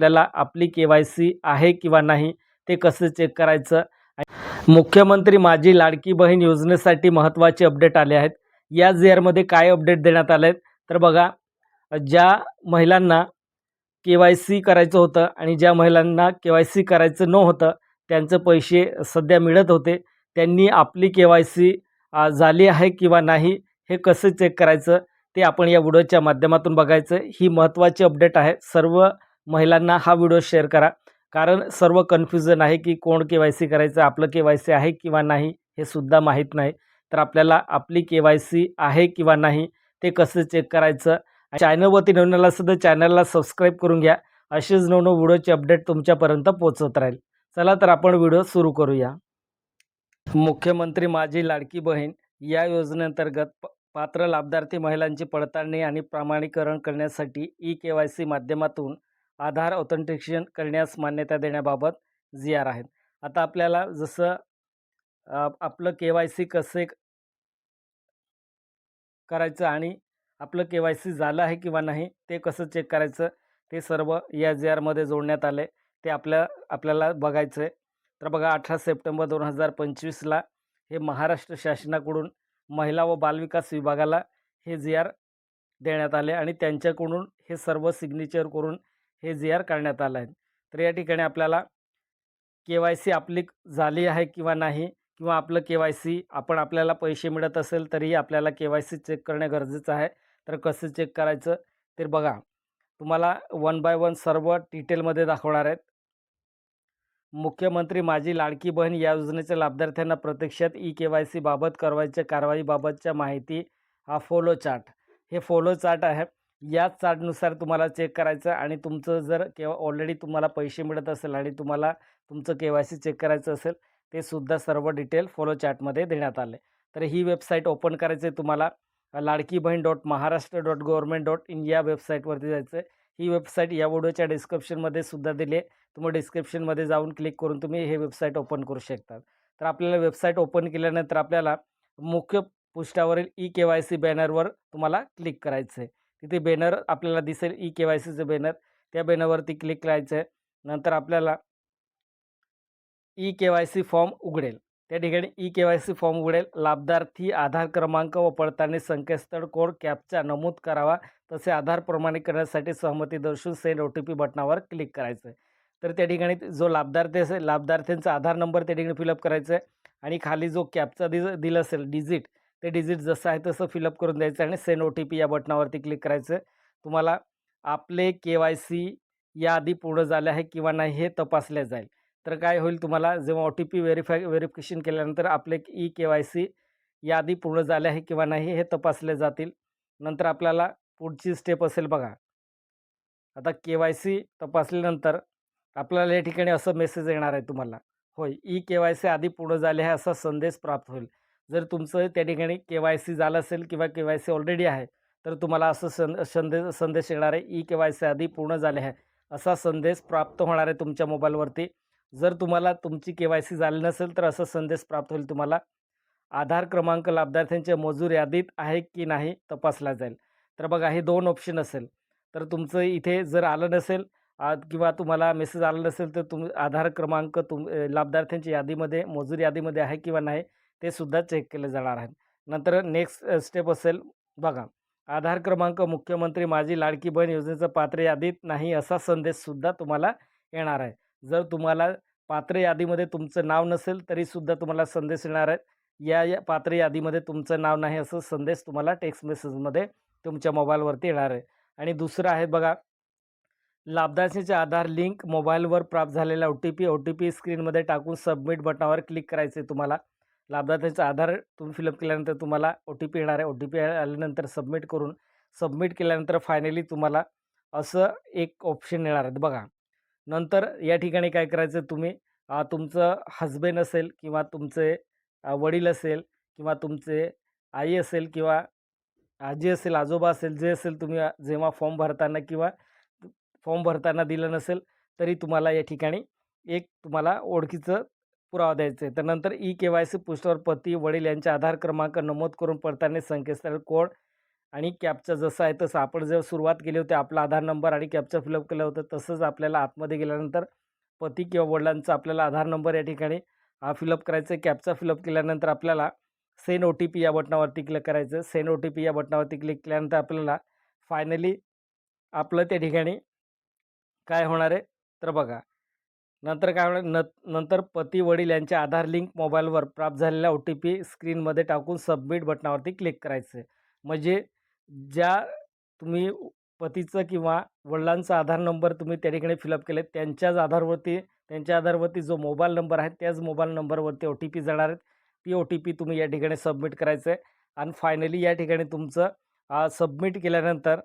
आपल्याला आपली के Y C आहे किंवा नाही ते कसं चेक करायचं? मुख्यमंत्री माझी लाडकी बहीण योजनेसाठी महत्त्वाचे अपडेट आले आहेत. या इयरमध्ये आरमध्ये काय अपडेट देण्यात आले आहेत तर बघा ज्या महिलांना के वाय सी करायचं होतं आणि ज्या महिलांना के वाय सी करायचं नव्हतं त्यांचं पैसे सध्या मिळत होते. त्यांनी आपली के वाय सी झाली आहे किंवा नाही हे कसं चेक करायचं? ते आपण या व्हिडिओच्या माध्यमातून बघायचं. ही महत्त्वाची अपडेट आहे. सर्व महिलांना हा व्हिडिओ शेअर करा. कारण सर्व कन्फ्युजन आहे की कोण के वाय सी करायचं आपलं के वाय सी आहे किंवा नाही हे सुद्धा माहीत नाही. तर आपल्याला आपली के वाय सी आहे किंवा नाही ते कसं चेक करायचं? चॅनलवरती नवीन आला सुद्धा चॅनलला सबस्क्राईब करून घ्या. असेच नवनव व्हिडिओचे अपडेट तुमच्यापर्यंत पोचत राहील. चला तर आपण व्हिडिओ सुरू करूया. मुख्यमंत्री माझी लाडकी बहीण या योजनेअंतर्गत प पात्र लाभार्थी महिलांची पडताळणी आणि प्रमाणीकरण करण्यासाठी ई के वाय सी माध्यमातून आधार ऑथेंटिकेशन करण्यास मान्यता देण्याबाबत जी आर आहेत. आता आपल्याला जसं आपलं के वाय सी कसे करायचं आणि आपलं के वाय सी झालं आहे किंवा नाही ते कसं चेक करायचं ते सर्व या जी आरमध्ये जोडण्यात आले ते आपल्या आपल्याला बघायचं आहे तर बघा अठरा सप्टेंबर दोन हजार पंचवीसला हे महाराष्ट्र शासनाकडून महिला व बालविकास विभागाला हे जी आर देण्यात आले आणि त्यांच्याकडून हे सर्व सिग्नेचर करून हे जी आर करण्यात आलं आहे. तर या ठिकाणी आपल्याला के वाय सी आपली झाली आहे किंवा नाही किंवा आपलं के वाय सी आपण आपल्याला पैसे मिळत असेल तरीही आपल्याला के वाय सी चेक करणे गरजेचं आहे. तर कसं चेक करायचं तर बघा. तुम्हाला वन बाय वन सर्व डिटेलमध्ये दाखवणार आहेत. मुख्यमंत्री माझी लाडकी बहीण या योजनेच्या लाभार्थ्यांना प्रत्यक्षात ई के वाय सी बाबत करवायच्या कारवाईबाबतच्या माहिती हा फोलो चार्ट हे फोलो चार्ट आहे. याच चार्टनुसार तुम्हाला चेक करायचं आणि तुमचं जर केव्हा ऑलरेडी तुम्हाला पैसे मिळत असेल आणि तुम्हाला तुमचं के वाय सी चेक करायचं असेल ते सुद्धा सर्व डिटेल फॉलो चार्टमध्ये देण्यात आले. तर ही वेबसाईट ओपन करायचं आहे तुम्हाला. Ladki Bahin dot Maharashtra dot government dot in या वेबसाईटवरती जायचं आहे ही वेबसाईट या व्हिडिओच्या डिस्क्रिप्शनमध्ये सुद्धा दिली आहे. तुम्ही डिस्क्रिप्शनमध्ये जाऊन क्लिक करून तुम्ही हे वेबसाईट ओपन करू शकता तर आपल्याला वेबसाईट ओपन केल्यानंतर आपल्याला मुख्य पृष्ठावरील ई के वाय सी बॅनरवर तुम्हाला क्लिक करायचं आहे तिथे बॅनर आपल्याला दिसेल ई के वाय सीचं बॅनर त्या बॅनरवरती क्लिक करायचं आहे नंतर आपल्याला E K Y C form उघडेल. त्या ठिकाणी E K Y C form उघडेल. लाभार्थी आधार क्रमांक व पडताळणी संकेतस्थळ कोड कॅपचा नमूद करावा. तसे आधार प्रमाणीकरणासाठी सहमती दर्शवून सेंड ओ टी पी बटनावर क्लिक करायचं आहे तर त्या ठिकाणी जो लाभार्थी असेल लाभार्थ्यांचा आधार नंबर त्या ठिकाणी फिलअप करायचा आहे आणि खाली जो कॅपचा दि दिलं असेल डिजिट ते डिजिट जसं आहे तसं फिलअप करून द्यायचं आणि सेंड ओ टी पी या बटनावरती क्लिक करायचं. तुम्हाला आपले के वाय सी याआधी पूर्ण झाले आहे किंवा नाही हे तपासले जाईल. तर काय होईल तुम्हाला जेव्हा O T P verify verification केल्यानंतर आपले ई के वाय सी यादी पूर्ण झाले आहे किंवा नाही हे तपासले जातील. नंतर आपल्याला पुढची स्टेप असेल बघा. आता के वाय सी तपासल्यानंतर आपल्याला या ठिकाणी असं मेसेज येणार आहे तुम्हाला. होय ई के वाय सी आधी पूर्ण झाले आहे असा संदेश प्राप्त होईल. जर तुमचं त्या ठिकाणी के वाय सी झालं असेल किंवा के वाय सी ऑलरेडी आहे तर तुम्हाला असं सं संदेश संदेश येणार आहे ई के वाय सी आधी पूर्ण झाले आहे. असा संदेश प्राप्त होणार आहे तुमच्या मोबाईलवरती. जर तुम्हाला तुमची के वाय सी झाली नसेल तर असा संदेश प्राप्त होईल तुम्हाला. आधार क्रमांक लाभार्थ्यांच्या मजूर यादीत आहे की नाही तपासला जाईल. तर बघा हे दोन ऑप्शन असेल. तर तुमचं इथे जर आलं नसेल आ- किंवा तुम्हाला मेसेज आला नसेल तर तुम आधार क्रमांक तुम लाभार्थ्यांच्या यादीमध्ये मजूर यादीमध्ये आहे किंवा नाही ते सुद्धा चेक केले जाणार आहेत नंतर नेक्स्ट स्टेप असेल बघा. आधार क्रमांक मुख्यमंत्री माझी लाडकी बहीण योजनेचं पात्र यादीत नाही असा संदेशसुद्धा तुम्हाला येणार आहे. जर तुम्हाला पात्र यादीमध्ये तुमचं नाव नसेल तरीसुद्धा तुम्हाला संदेश येणार आहे या या पात्र यादीमध्ये तुमचं नाव नाही असं संदेश तुम्हाला टेक्स्ट मेसेजमध्ये तुमच्या मोबाईलवरती येणार आहे. आणि दुसरं आहे बघा लाभार्थीचे आधार लिंक मोबाईलवर प्राप्त झालेला O T P O T P स्क्रीनमध्ये टाकून सबमिट बटनावर क्लिक करायचं आहे तुम्हाला. लाभार्थ्याचा आधार तुम्ही फिलअप केल्यानंतर तुम्हाला ओ टी पी येणार आहे. ओ टी पी आल्यानंतर सबमिट करून सबमिट केल्यानंतर फायनली तुम्हाला असं एक ऑप्शन येणार आहे. बघा नंतर या ठिकाणी काय करायचं तुम्ही? तुमचं हजबंड असेल किंवा तुमचे वडील असेल किंवा तुमचे आई असेल किंवा आजी असेल आजोबा असेल जे असेल तुम्ही जेव्हा फॉर्म भरताना किंवा फॉर्म भरताना दिलं नसेल तरी तुम्हाला या ठिकाणी एक तुम्हाला ओळखीचं पुरावा द्यायचा आहे. तर नंतर ई के वाय सी पृष्ठावर पती वडील यांचे आधार क्रमांक नमूद करून पडताळणी संकेतस्थळ कोड आणि कॅपचा जसं आहे तसं. आपण जेव्हा सुरुवात केली होती आपला आधार नंबर आणि कॅपचा फिलअप केलं होतं तसंच आपल्याला आतमध्ये गेल्यानंतर पती किंवा वडिलांचा आपल्याला आधार नंबर या ठिकाणी फिलअप करायचं आहे. कॅपचा फिलअप केल्यानंतर आपल्याला सेन ओ टी पी या बटनावरती क्लिक करायचं. सेन ओ टी पी या बटनावरती क्लिक केल्यानंतर आपल्याला फायनली आपलं त्या ठिकाणी काय होणार आहे? तर बघा नंतर काय होणार न नंतर पती वडील यांच्या आधार लिंक मोबाईलवर प्राप्त झालेला ओ टी पी स्क्रीनमध्ये टाकून सबमिट बटनावरती क्लिक करायचं. म्हणजे ज्या तुम्ही पतीचं किंवा वडिलांचा आधार नंबर तुम्ही त्या ठिकाणी फिलअप केले त्यांच्याच आधारवरती त्यांच्या आधारवरती जो मोबाईल नंबर आहे त्याच मोबाईल नंबरवरती ओ टी पी जाणार आहेत ती ओ टी पी तुम्ही या ठिकाणी सबमिट करायचं आहे आणि फायनली या ठिकाणी तुमचं सबमिट केल्यानंतर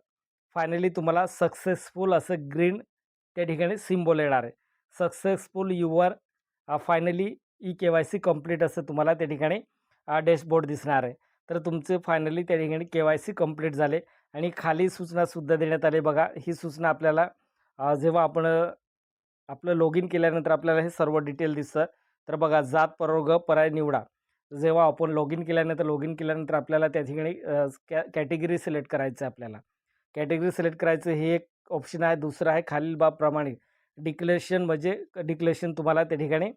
फायनली तुम्हाला सक्सेसफुल असं ग्रीन त्या ठिकाणी सिम्बॉल येणार आहे. Successful your finally E K Y C complete असं तुम्हाला त्या ठिकाणी uh, डॅशबोर्ड दिसणार आहे. तर तुमचे फायनली त्या ठिकाणी के वाय सी कंप्लीट झाले आणि खाली सूचनासुद्धा देण्यात आली. बघा ही सूचना आपल्याला uh, जेव्हा आपण uh, आपलं लॉग इन केल्यानंतर आपल्याला हे सर्व डिटेल दिसतं. तर बघा जात प्रवर्ग पर्याय निवडा. जेव्हा आपण लॉग इन केल्यानंतर लॉग इन केल्यानंतर आपल्याला त्या ठिकाणी कॅ कॅटेगरी सिलेक्ट करायचं आहे आपल्याला. कॅटेगरी सिलेक्ट करायचं हे एक ऑप्शन आहे. दुसरं आहे खालील बाबप्रमाणे डिक्लेरेशन म्हणजे डिक्लेरेशन तुम्हाला त्या ठिकाणी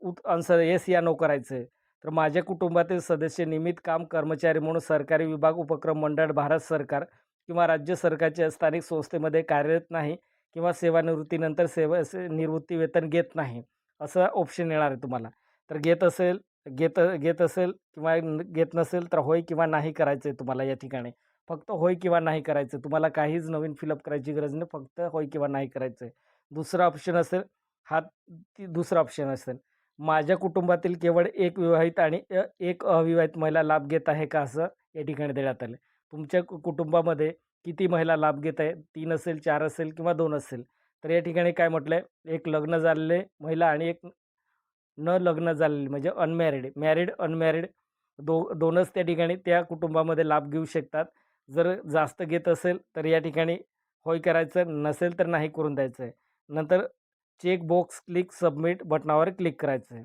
उत आन्सर येस या नो करायचं आहे तर माझ्या कुटुंबातील सदस्य नियमित काम कर्मचारी म्हणून सरकारी विभाग उपक्रम मंडळ भारत सरकार किंवा राज्य सरकारच्या स्थानिक संस्थेमध्ये कार्यरत नाही किंवा सेवानिवृत्तीनंतर सेवा से निवृत्ती वेतन घेत नाही असं ऑप्शन येणार आहे तुम्हाला. तर घेत असेल घेत घेत असेल किंवा घेत नसेल तर होय किंवा नाही करायचं आहे तुम्हाला या ठिकाणी. फक्त होय किंवा नाही करायचं तुम्हाला काहीच नवीन फिलअप करायची गरज नाही. फक्त होय किंवा नाही करायचं आहे दुसरा ऑप्शन असेल हा ती दुसरा ऑप्शन असेल. माझ्या कुटुंबातील केवळ एक विवाहित आणि एक अविवाहित महिला लाभ घेत आहे का असं या ठिकाणी देण्यात आलं. तुमच्या कु कुटुंबामध्ये किती महिला लाभ घेत आहे? तीन असेल चार असेल किंवा दोन असेल? तर या ठिकाणी काय म्हटलं आहे एक लग्न झालेले महिला आणि एक न लग्न झालेली म्हणजे अनमॅरिड मॅरिड अनमॅरिड दो दोनच त्या ठिकाणी त्या कुटुंबामध्ये लाभ घेऊ शकतात. जर जास्त घेत असेल तर या ठिकाणी होय करायचं नसेल तर नाही करून द्यायचं आहे. नंतर चेक बॉक्स क्लिक सबमिट बटनावर क्लिक करायचं आहे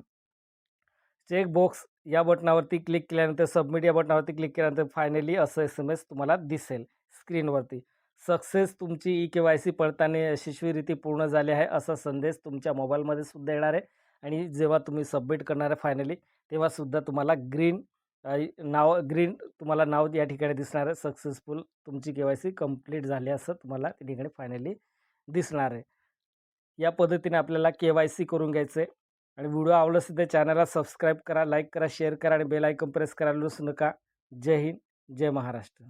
चेक बॉक्स या बटनावरती क्लिक केल्यानंतर सबमिट या बटनावरती क्लिक केल्यानंतर फायनली असं एस एम एस तुम्हाला दिसेल स्क्रीनवरती. सक्सेस तुमची ई के वाय सी पडताळणी यशस्वीरीती पूर्ण झाली आहे असा संदेश तुमच्या मोबाईलमध्ये सुद्धा येणार आहे. आणि जेव्हा तुम्ही सबमिट करणार आहे फायनली तेव्हासुद्धा तुम्हाला ग्रीन नाव ग्रीन तुम्हाला नाव या ठिकाणी दिसणार आहे. सक्सेसफुल तुमची के वाय सी कंप्लीट झाली असं तुम्हाला त्या ठिकाणी फायनली दिसणार आहे. या पद्धतीने आपल्याला के वाय सी करून घ्यायचं आहे. आणि व्हिडिओ आवडला असेल तर चॅनलला सबस्क्राईब करा लाईक करा शेअर करा आणि बेल आयकन प्रेस करायला विसरू नका. जय हिंद जय महाराष्ट्र.